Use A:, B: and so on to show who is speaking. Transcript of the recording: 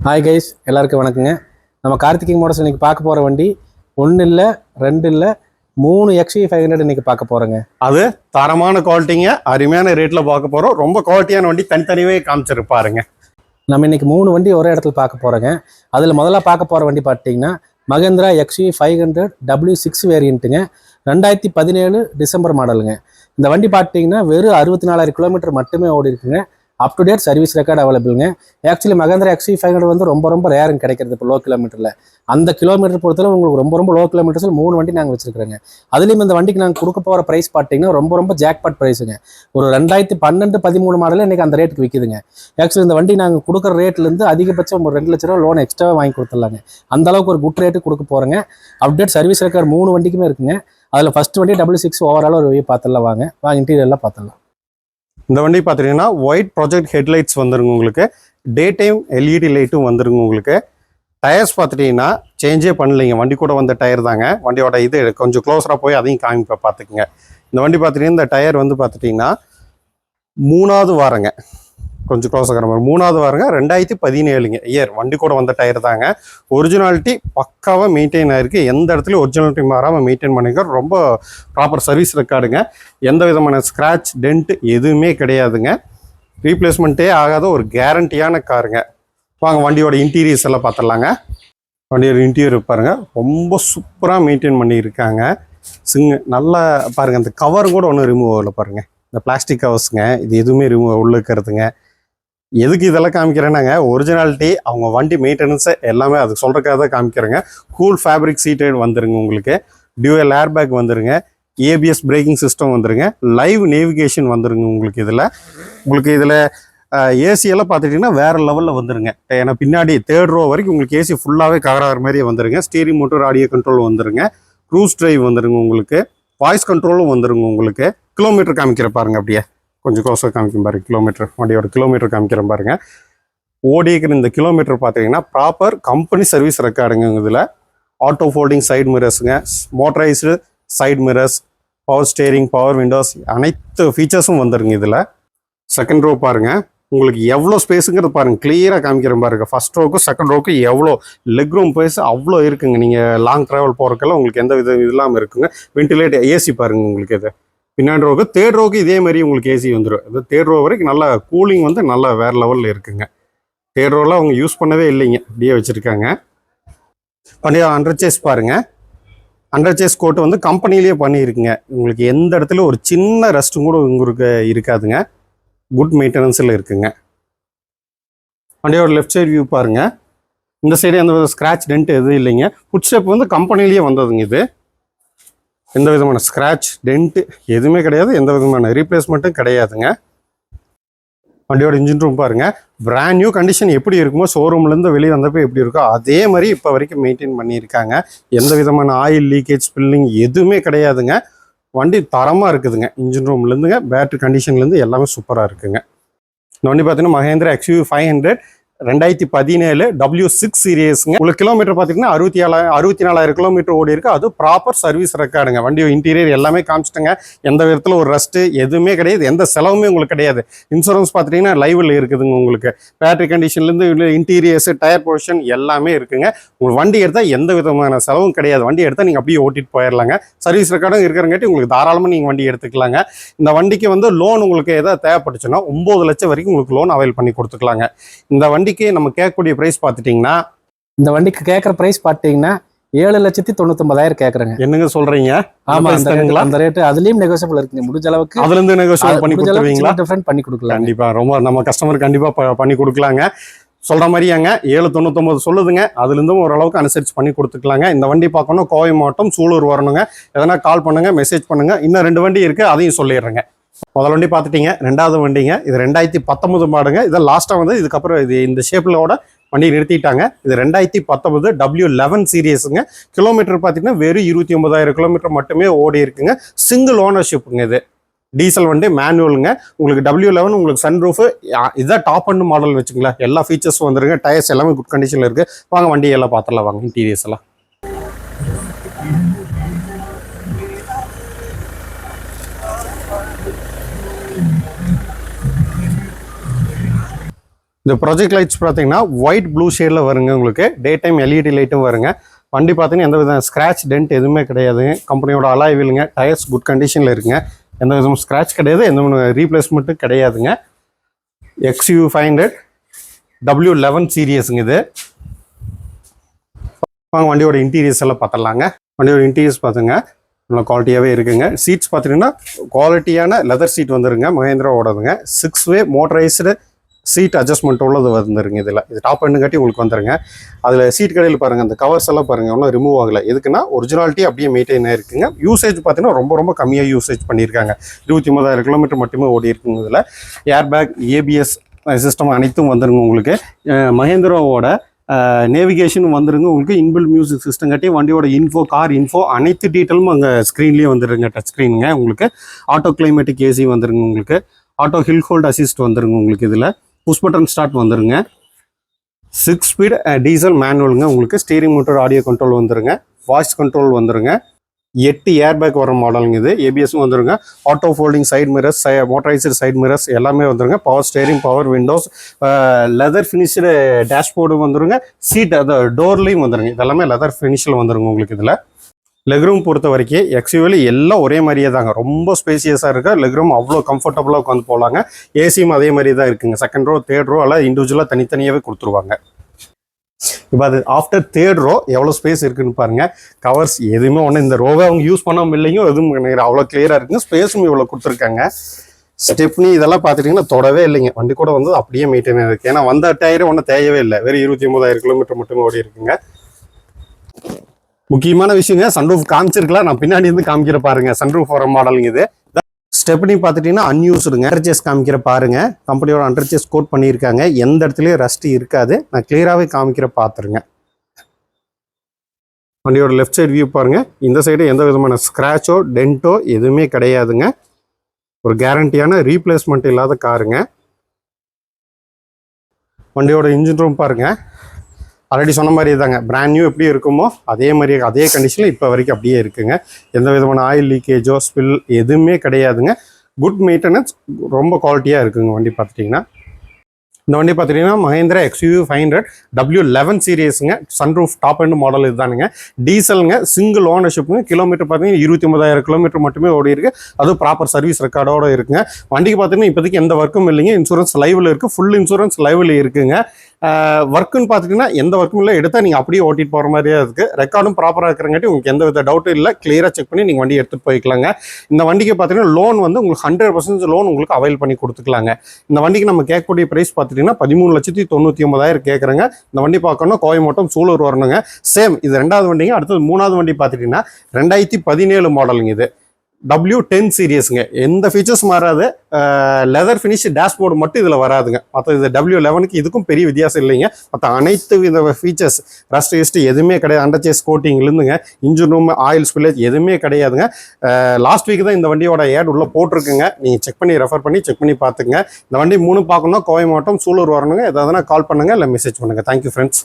A: Hi guys எல்லாருக்கும் வணக்கங்க. நம்ம கார்த்திகிங் மோட்டர்ஸ் இன்னைக்கு பார்க்க போகிற வண்டி ஒன்று இல்லை ரெண்டு இல்லை மூணு எக்ஸ்இ ஃபைவ் ஹண்ட்ரட் இன்னைக்கு பார்க்க போகிறோங்க
B: அது தரமான குவாலிட்டிங்க அருமையான ரேட்ல பார்க்க போறோம். ரொம்ப குவாலிட்டியான வண்டி தனித்தனியாவே காமிச்சிருப்பாருங்க
A: நம்ம இன்னைக்கு மூணு வண்டி ஒரே இடத்துல பார்க்க போகிறோங்க அதில் முதல்ல பார்க்க போகிற வண்டி பார்த்தீங்கன்னா Mahindra XUV five hundred W six வேரியண்ட்டுங்க ரெண்டாயிரத்தி பதினேழு டிசம்பர் மாடலுங்க இந்த வண்டி பார்த்தீங்கன்னா வெறும் அறுபத்தி நாலாயிரம் கிலோமீட்டர் மட்டுமே ஓடி இருக்குங்க up to date service record அவைலபிளுங்க actually Mahindra XUV five hundred வந்து ரொம்ப ரொம்ப ரேருங்க கிடைக்கிறது இப்போ லோ கிலோமீட்டரில் அந்த கிலோமீட்டர் பொறுத்தவரை உங்களுக்கு ரொம்ப ரொம்ப லோ கிலோமீட்டர்ஸில் மூணு வண்டி நாங்கள் வச்சிருக்கிறோங்க. அதுலேயும் இந்த வண்டிக்கு நாங்கள் கொடுக்க போகிற ப்ரைஸ் பார்த்தீங்கன்னா ரொம்ப ரொம்ப ஜாக்பாட் ப்ரைஸுங்க ஒரு ரெண்டாயிரத்தி பன்னெண்டு பதிமூணு மாடலில் இன்றைக்கி அந்த ரேட்டுக்கு விற்கிதுங்க ஆக்சுவலி இந்த வண்டி நாங்கள் கொடுக்குற ரேட்லேருந்து அதிகபட்சம் ஒரு ரெண்டு லட்ச ரூபா லோன் எக்ஸ்ட்ரா வாங்கி கொடுத்துடலாங்க. அந்த அளவுக்கு ஒரு குட் ரேட்டு கொடுக்க போகிறோங்க அப்டேட் சர்வீஸ் ரெக்கார்டு மூணு வண்டிக்குமே இருக்குங்க. அதில் ஃபஸ்ட் வண்டி டபுள் சிக்ஸ் ஓவரால் ஒரு வியூ பார்த்துடலாம் வாங்க. வாங்க இன்டீரியர்லாம் பார்த்துடலாம்
B: இந்த வண்டி பார்த்துட்டிங்கன்னா ஒயிட் ப்ராஜெக்ட் ஹெட்லைட்ஸ் வந்துருங்க உங்களுக்கு. டே டைம் எல்இடி லைட்டும் வந்துருங்க உங்களுக்கு. டயர்ஸ் பார்த்துட்டீங்கன்னா சேஞ்சே பண்ணலைங்க. வண்டி கூட வந்த டயர் தாங்க. வண்டியோட இது கொஞ்சம் க்ளோஸராக போய் அதையும் காமிப்பேன் பார்த்துக்குங்க இந்த வண்டி பார்த்துட்டீங்கன்னா இந்த டயர் வந்து பார்த்துட்டிங்கன்னா மூணாவது வாரங்க. கொஞ்சம் க்ளோஸ் ஆகிற மாதிரி. மூணாவது வாருங்க ரெண்டாயிரத்தி பதினேழுங்க. இயர் வண்டி கூட வந்த டயர் தாங்க. ஒரிஜினாலிட்டி பக்காவாக மெயின்டைன் ஆயிருக்கு. எந்த இடத்துலையும் ஒரிஜினாலிட்டி மாறாமல் மெயின்டைன் பண்ணிக்க ரொம்ப ப்ராப்பர் சர்வீஸ் ரெக்கார்டுங்க எந்த விதமான ஸ்க்ராட்ச் டென்ட் எதுவுமே கிடையாதுங்க. ரீப்ளேஸ்மெண்ட்டே ஆகாத ஒரு கேரண்டியான காருங்க வாங்க வண்டியோட இன்டீரியர்ஸ் எல்லாம் பார்த்துடலாங்க. வண்டியோட இன்டீரியர் பாருங்க. ரொம்ப சூப்பராக மெயின்டைன் பண்ணியிருக்காங்க. சிங்க நல்லா பாருங்க. அந்த கவர் கூட ஒன்றும் ரிமூவ் ஆகல பாருங்க. இந்த பிளாஸ்டிக் கவர்ஸுங்க இது எதுவுமே ரிமூவ் உள்ளே இருக்கிறதுங்க. எதுக்கு இதெல்லாம் காமிக்கிறேன்னாங்க? ஒரிஜினாலிட்டி அவங்க வண்டி மெயின்டெனன்ஸு எல்லாமே அது சொல்கிறக்காக தான் காமிக்கிறேங்க. கூல் ஃபேப்ரிக் சீட்டட் வந்துருங்க உங்களுக்கு. டியூஎல் ஏர் பேக் வந்துருங்க ஏபிஎஸ் பிரேக்கிங் சிஸ்டம் வந்துருங்க. லைவ் நேவிகேஷன் வந்துருங்க உங்களுக்கு இதில். உங்களுக்கு இதில் ஏசியெல்லாம் பார்த்துட்டிங்கன்னா வேற லெவலில் வந்துருங்க. ஏன்னா பின்னாடி தேர்ட் ரோ வரைக்கும் உங்களுக்கு ஏசி ஃபுல்லாகவே கவர் ஆகிற மாதிரியே வந்துருங்க. ஸ்டீரிங் மோட்டர் ஆடியோ கண்ட்ரோல் வந்துருங்க. க்ரூஸ் ட்ரைவ் வந்துருங்க உங்களுக்கு. வாய்ஸ் கண்ட்ரோலும் வந்துருங்க உங்களுக்கு. கிலோமீட்டர் காமிக்கிற பாருங்க அப்படியே. கொஞ்சம் க்ளோஸாக காமிக்கும் பாருங்க கிலோமீட்டர் வண்டியோட கிலோமீட்டர் காமிக்கிறேன் பாருங்க. ஓடி இந்த கிலோமீட்டர் பார்த்தீங்கன்னா ப்ராப்பர் கம்பெனி சர்வீஸ் ரெக்கார்டுங்க இதில் auto folding side மிரர்ஸுங்க motorised side mirrors power steering power windows அனைத்து ஃபீச்சர்ஸும் வந்துருங்க இதில். செகண்ட் ரோ பாருங்க உங்களுக்கு எவ்வளோ ஸ்பேஸுங்கிறது பாருங்க கிளியராக காமிக்கிறேன் பாருங்க. ஃபஸ்ட் ரோக்கும் செகண்ட் ரோக்கும் எவ்வளோ லெக் ரூம் ஸ்பேஸ் அவ்வளோ இருக்குங்க. நீங்கள் லாங் ட்ராவல் போகிறக்கெல்லாம் உங்களுக்கு எந்த வித இது இல்லாமல் இருக்குங்க. வென்டிலேட் ஏசி பாருங்கள் உங்களுக்கு இது. பின்னாடி ரோக்கு தேர்ட் ரோக்கு இதே மாதிரி உங்களுக்கு ஏசி வந்துடும் இந்த தேர்ட் ரோ வரைக்கும் நல்லா கூலிங் வந்து நல்லா வேற லெவலில் இருக்குங்க. தேர்ட் ரோலாம் அவங்க யூஸ் பண்ணவே இல்லைங்க. அப்படியே வச்சுருக்காங்க. பண்ணியா ஹண்ட்ரட் சேஸ் பாருங்க. ஹண்ட்ரட் சேஸ் கோட்டு வந்து கம்பெனிலேயே பண்ணியிருக்குங்க. உங்களுக்கு எந்த இடத்துல ஒரு சின்ன ரெஸ்ட்டும் கூட உங்களுக்கு இருக்காதுங்க. குட் மெயின்டெனன்ஸில் இருக்குங்க. வண்டியோட லெஃப்ட் சைடு வியூ பாருங்க. இந்த சைடு எந்த ஸ்க்ராட்ச் டென்ட் எதுவும் இல்லைங்க. ஃபுட் ஸ்டெப் வந்து கம்பெனிலேயே வந்ததுங்க இது. எந்த விதமான ஸ்க்ராட்ச் டென்ட்டு எதுவுமே கிடையாது. எந்த விதமான ரீப்ளேஸ்மெண்ட்டும் கிடையாதுங்க. வண்டியோட இன்ஜின் ரூம் பாருங்கள் பிராண்ட் நியூ கண்டிஷன் எப்படி இருக்குமோ ஷோரூம்லேருந்து வெளியே வந்தப்போ எப்படி இருக்கோ அதே மாதிரி இப்போ வரைக்கும் மெயின்டைன் பண்ணியிருக்காங்க. எந்த விதமான ஆயில் லீக்கேஜ் ஸ்பில்லிங் எதுவுமே கிடையாதுங்க. வண்டி தரமாக இருக்குதுங்க. இன்ஜின் ரூம்லேருந்துங்க பேட்டரி கண்டிஷன்லேருந்து எல்லாமே சூப்பராக இருக்குங்க. இந்த வண்டி பார்த்தீங்கன்னா மகேந்திரா எக்ஸ்யூ ஃபைவ் ஹண்ட்ரட் ரெண்டாயிரத்தி பதினேழு டபிள்யூ சிக்ஸ் சீரியஸ்ங்க உங்களுக்கு கிலோமீட்டர் பார்த்தீங்கன்னா அறுபத்தி ஏழாயிரம் அறுபத்தி நாலாயிரம் கிலோமீட்டர் ஓடி இருக்கு அது ப்ராப்பர் சர்வீஸ் ரெக்கார்டுங்க வண்டி இன்டீரியர் எல்லாமே காமிச்சிட்டுங்க. எந்த விதத்தில் ஒரு ரஸ்ட்டு எதுவுமே கிடையாது. எந்த செலவுமே உங்களுக்கு கிடையாது. இன்சூரன்ஸ் பார்த்துட்டிங்கன்னா லைவில் இருக்குதுங்க உங்களுக்கு. பேட்டரி கண்டிஷன்லேருந்து இன்டீரியர்ஸ் டயர் பொசிஷன் எல்லாமே இருக்குங்க. உங்கள் வண்டி எடுத்தால் எந்த விதமான செலவும் கிடையாது. வண்டி எடுத்தால் நீங்கள் அப்படியே ஓட்டிட்டு போயிடலாங்க சர்வீஸ் ரெக்கார்டும் இருக்கிறங்காட்டி உங்களுக்கு தாராளமாக நீங்கள் வண்டி எடுத்துக்கலாங்க. இந்த வண்டிக்கு வந்து லோன் உங்களுக்கு எதாவது தேவைப்பட்டுச்சுன்னா ஒம்பது லட்சம் வரைக்கும் உங்களுக்கு லோன் அவைல் பண்ணி கொடுத்துக்கலாங்க. இந்த வண்டி வண்டிக்கு நம்ம கேட்கக்கூடிய ப்ரைஸ் பார்த்துட்டிங்கன்னா
A: இந்த வண்டிக்கு கேட்குற ப்ரைஸ் பார்த்தீங்கன்னா ஏழு லட்சத்தி தொண்ணூத்தொம்பதாயிரம் கேட்குறேங்க.
B: என்னங்க சொல்றீங்க?
A: ஆமா அந்த ரேட்டு அதுலயும் நெகோசியபிள் இருக்குங்க முடிஞ்ச அளவுக்கு
B: அதுல இருந்து நெகோஷியேட் பண்ணி கொடுத்துருவீங்களா?
A: டிஃபரெண்ட் பண்ணி கொடுக்கலாம்
B: கண்டிப்பா. ரொம்ப நம்ம கஸ்டமர் கண்டிப்பா பண்ணி கொடுக்கலாங்க. சொல்ற மாதிரியாங்க ஏழு தொண்ணூத்தொம்பது சொல்லுதுங்க. அதுல இருந்தும் ஓரளவுக்கு அனுசரிச்சு பண்ணி கொடுத்துக்கலாங்க. இந்த வண்டி பார்க்கணும். கோவை மாவட்டம் சூலூர் வரணுங்க. எதனா கால் பண்ணுங்க மெசேஜ் பண்ணுங்க. இன்னும் ரெண்டு வண்டி இருக்கு அதையும் சொல்லிடுறேங்க. முதல் வண்டி பார்த்துட்டீங்க ரெண்டாவது வண்டிங்க. இது ரெண்டாயிரத்தி பத்தொன்பது மாடுங்க. இதை லாஸ்ட்டாக வந்து இதுக்கப்புறம் இது இந்த ஷேப்பிலோட வண்டி நிறுத்திட்டாங்க. இது ரெண்டாயிரத்தி பத்தொம்பது டபிள்யூ லெவன் சீரியஸுங்க கிலோமீட்டர் பார்த்தீங்கன்னா வெறும் இருபத்தி ஒன்பதாயிரம் கிலோமீட்டர் மட்டுமே ஓடி இருக்குங்க. சிங்கிள் ஓனர்ஷிப்புங்க இது. டீசல் வண்டி மேனுவலுங்க உங்களுக்கு டபிள்யூ லெவன் உங்களுக்கு சன் ரூஃபு இதான் டாப் அண்ட் மாடல் வச்சுங்களேன். எல்லா ஃபீச்சர்ஸும் வந்துருங்க. டயர்ஸ் எல்லாமே குட் கண்டிஷனில் இருக்குது வாங்க வண்டி எல்லாம் பார்த்துடலாம். வாங்க இன்டீரியர்ஸ் எல்லாம். இந்த ப்ராஜெக்ட் லைட்ஸ் பார்த்தீங்கன்னா ஒயிட் ப்ளூ ஷேடில் வருங்க உங்களுக்கு. டே டைம் எல்இடி லைட்டும் வருங்க. வண்டி பார்த்தீங்கன்னா எந்த வித ஸ்க்ராட்ச் டென்ட் எதுவுமே கிடையாதுங்க கம்பெனியோட அலாய் வீலுங்க டயர்ஸ் குட் கண்டிஷனில் இருக்குங்க. எந்த விதமும் ஸ்க்ராட்ச் கிடையாது எந்த வித ரீப்ளேஸ்மெண்ட்டும் கிடையாதுங்க. XU five hundred W eleven சீரியஸுங்க இது. வாங்க வண்டியோட இன்டீரியர்ஸ் எல்லாம் பார்த்துடலாங்க. வண்டியோட இன்டீரியர்ஸ் பார்த்துங்க. நல்லா குவாலிட்டியாகவே இருக்குங்க. சீட்ஸ் பார்த்தீங்கன்னா குவாலிட்டியான லெதர் சீட் வந்துருங்க. மகேந்திராவோடதுங்க six way motorised seat adjustment உள்ளது வந்துருங்க இதில். இது டாப் எண்டு கட்டி உங்களுக்கு வந்துருங்க. அதில் சீட் கடையில் பாருங்கள் அந்த கவர்ஸ் எல்லாம் பாருங்கள் ஒன்றும் ரிமூவ் ஆகலை. எதுக்குன்னா ஒரிஜினாலிட்டி அப்படியே மெயின்டைன் ஆயிருக்குங்க. யூசேஜ் பார்த்தீங்கன்னா ரொம்ப ரொம்ப கம்மியாக யூசேஜ் பண்ணியிருக்காங்க. இருபத்தி ஒன்பதாயிரம் கிலோமீட்டர் மட்டுமே ஓடி இருக்குங்க இதில். ஏர் பேக் ஏபிஎஸ் சிஸ்டம் அனைத்தும் வந்துருங்க உங்களுக்கு. மகேந்திராவோட நேவிகேஷன் வந்துருங்க உங்களுக்கு. இன்பில் மியூசிக் சிஸ்டம் கட்டி வண்டியோட இன்ஃபோ கார் இன்ஃபோ அனைத்து டீட்டெயிலும் அங்கே ஸ்க்ரீன்லேயே வந்துருங்க டச் ஸ்க்ரீனுங்க உங்களுக்கு. ஆட்டோ கிளைமேட்டிக் ஏசி வந்துருங்க உங்களுக்கு. ஆட்டோ ஹில் ஹோல்ட் அசிஸ்ட் வந்துருங்க உங்களுக்கு இதில். புஷ் பட்டன் ஸ்டார்ட் வந்துருங்க. சிக்ஸ் ஸ்பீட் டீசல் மேனுவலுங்க உங்களுக்கு ஸ்டீரிங் மோட்டர் ஆடியோ கண்ட்ரோல் வந்துருங்க. வாய்ஸ் கண்ட்ரோல் வந்துருங்க. எட்டு ஏர் பேக் வர மாடலுங்க இது ஏபிஎஸும் வந்துருங்க. Auto folding side mirrors motoriser side mirrors எல்லாமே வந்துருங்க. Power steering power windows leather finished டேஷ்போர்டும் வந்துருங்க. சீட் அது டோர்லேயும் வந்துருங்க. இதெல்லாமே லெதர் ஃபினிஷில் வந்துருங்க உங்களுக்கு இதில். லெக்ரூம் பொறுத்த வரைக்கும் எக்ஸுவலி எல்லாம் ஒரே மாதிரியே தாங்க. ரொம்ப ஸ்பேசியஸாக இருக்கு. லெக்ரூம் அவ்வளோ கம்ஃபர்டபுளாக உட்காந்து போகலாங்க ஏசியும் அதே மாதிரி தான் இருக்குங்க. செகண்ட் ரோ தேர்ட் ரோ எல்லாம் இண்டிவிஜுவலாக தனித்தனியாகவே கொடுத்துருவாங்க. இப்போ அது ஆஃப்டர் தேர்ட் ரோ எவ்வளோ ஸ்பேஸ் இருக்குன்னு பாருங்க. கவர்ஸ் எதுவுமே ஒன்றும் இந்த ரோவை அவங்க யூஸ் பண்ணாமல் இல்லைங்க. எதுவும் கிடையாது அவ்வளோ கிளியராக இருக்குங்க. ஸ்பேஸும் இவ்வளோ கொடுத்துருக்காங்க. ஸ்டெப்னி இதெல்லாம் பார்த்துட்டிங்கன்னா தொடவே இல்லைங்க. வண்டி கூட வந்து அப்படியே மெயின்டைன் இருக்குது ஏன்னா வந்த டயரும் ஒன்றும் தேயவே இல்லை. வெறும் இருபத்தி ஒன்பதாயிரம் கிலோமீட்டர் மட்டுமே ஓடி இருக்குங்க முக்கியமான விஷயங்க சன்ரூஃப் காமிச்சிருக்கலாம். நான் பின்னாடி இருந்து காமிக்கிற பாருங்க சன்ரூஃப் வர மாடலுங்க இது. ஸ்டெப்னி பார்த்துட்டீங்கன்னா அன்யூஸ்டுங்க அண்டர்ச்சேஸ் காமிக்கிற பாருங்க. கம்பெனியோட அண்டர்ச்சேஸ் கோட் பண்ணியிருக்காங்க. எந்த இடத்துலயும் ரஸ்ட் இருக்காது. நான் கிளியராகவே காமிக்கிற பார்த்துருங்க வண்டியோட லெஃப்ட் சைடு வியூ பாருங்க. இந்த சைடு எந்த விதமான ஸ்க்ராச்சோ டென்ட்டோ எதுவுமே கிடையாதுங்க. ஒரு கேரண்டியான ரீப்ளேஸ்மெண்ட் இல்லாத காருங்க வண்டியோட இன்ஜின் ரூம் பாருங்க. ஆல்ரெடி சொன்ன மாதிரி தாங்க பிராண்ட் நியூ எப்படி இருக்குமோ அதே மாதிரி அதே கண்டிஷனில் இப்போ வரைக்கும் அப்படியே இருக்குங்க. எந்த விதமான ஆயில் லீக்கேஜோ ஸ்பில் எதுவுமே கிடையாதுங்க. குட் மெயின்டெனன்ஸ் ரொம்ப குவாலிட்டியாக இருக்குங்க வண்டி பார்த்துட்டிங்கன்னா. இந்த வண்டி பார்த்துட்டிங்கன்னா Mahindra XU five hundred W eleven சீரியஸுங்க sunroof top end model இதுதானுங்க. டீசலுங்க சிங்கிள் ஓனர்ஷிப்புங்க கிலோமீட்டர் பார்த்தீங்கன்னா இருபத்தி ஒன்பதாயிரம் கிலோமீட்டர் மட்டுமே ஓடி இருக்கு. அதுவும் ப்ராப்பர் சர்வீஸ் ரெக்கார்டோட இருக்குங்க. வண்டிக்கு பார்த்தீங்கன்னா இப்போதைக்கு எந்த ஒர்க்கும் இல்லைங்க. இன்சூரன்ஸ் லைவில் இருக்குது ஃபுல் இன்சூரன்ஸ் லைவில் இருக்குங்க. ஒர்க்குன்னு பார்த்துட்டிங்கன்னா எந்த ஒர்க்கும் இல்லை. எடுத்தால் நீங்கள் அப்படியே ஓட்டிட்டு போகிற மாதிரியே இருக்குது ரெக்கார்டும் ப்ராப்பராக இருக்கிறங்காட்டி உங்களுக்கு எந்த வித டவுட்டும் இல்லை. கிளியராக செக் பண்ணி நீங்கள் வண்டி எடுத்துகிட்டு போய்க்கலாங்க. இந்த வண்டிக்கு பார்த்தீங்கன்னா லோன் வந்து உங்களுக்கு ஹண்ட்ரட் பர்சன்டேஜ் லோன் உங்களுக்கு அவைல் பண்ணி கொடுத்துக்கலாங்க. இந்த வண்டிக்கு நம்ம கேட்கக்கூடிய ப்ரைஸ் பார்த்துட்டிங்கன்னா பதிமூணு லட்சத்தி தொண்ணூற்றி ஒன்பதாயிரம் கேட்குறேங்க. இந்த வண்டி பார்க்கணும் கோயம்புத்தூர் சூலூர் வரணுங்க. சேம் இது ரெண்டாவது வண்டிங்க. அடுத்தது மூணாவது வண்டி பார்த்துட்டிங்கன்னா ரெண்டாயிரத்தி பதினேழு மாடலுங்க இது. டபிள்யூ டென் சீரியஸுங்க எந்த ஃபீச்சர்ஸ் மாறாது. லெதர் ஃபினிஷ் டேஷ்போர்டு மட்டும் இதில் வராதுங்க. மற்ற இது டபிள்யூ லெவனுக்கு இதுக்கும் பெரிய வித்தியாசம் இல்லைங்க. மற்ற அனைத்து வித ஃபீச்சர்ஸ் ரஸ்ட் ஹிஸ்ட் எதுவுமே கிடையாது. அண்டர்ச்சேஸ் கோட்டிங்லேருந்துங்க இன்ஜின் ரூம் ஆயில் ஸ்பில்லேஜ் எதுவுமே கிடையாதுங்க. லாஸ்ட் வீக் தான் இந்த வண்டியோட ஏட் உள்ளே போட்டிருக்குங்க. நீங்கள் செக் பண்ணி ரெஃபர் பண்ணி செக் பண்ணி பார்த்துங்க இந்த வண்டி மூணு பார்க்கணும்னா கோவை மாவட்டம் சூலூர் வரணுங்க. எதாவதுனா கால் பண்ணுங்கள் இல்லை மெசேஜ் பண்ணுங்கள் தேங்க்யூ ஃப்ரெண்ட்ஸ்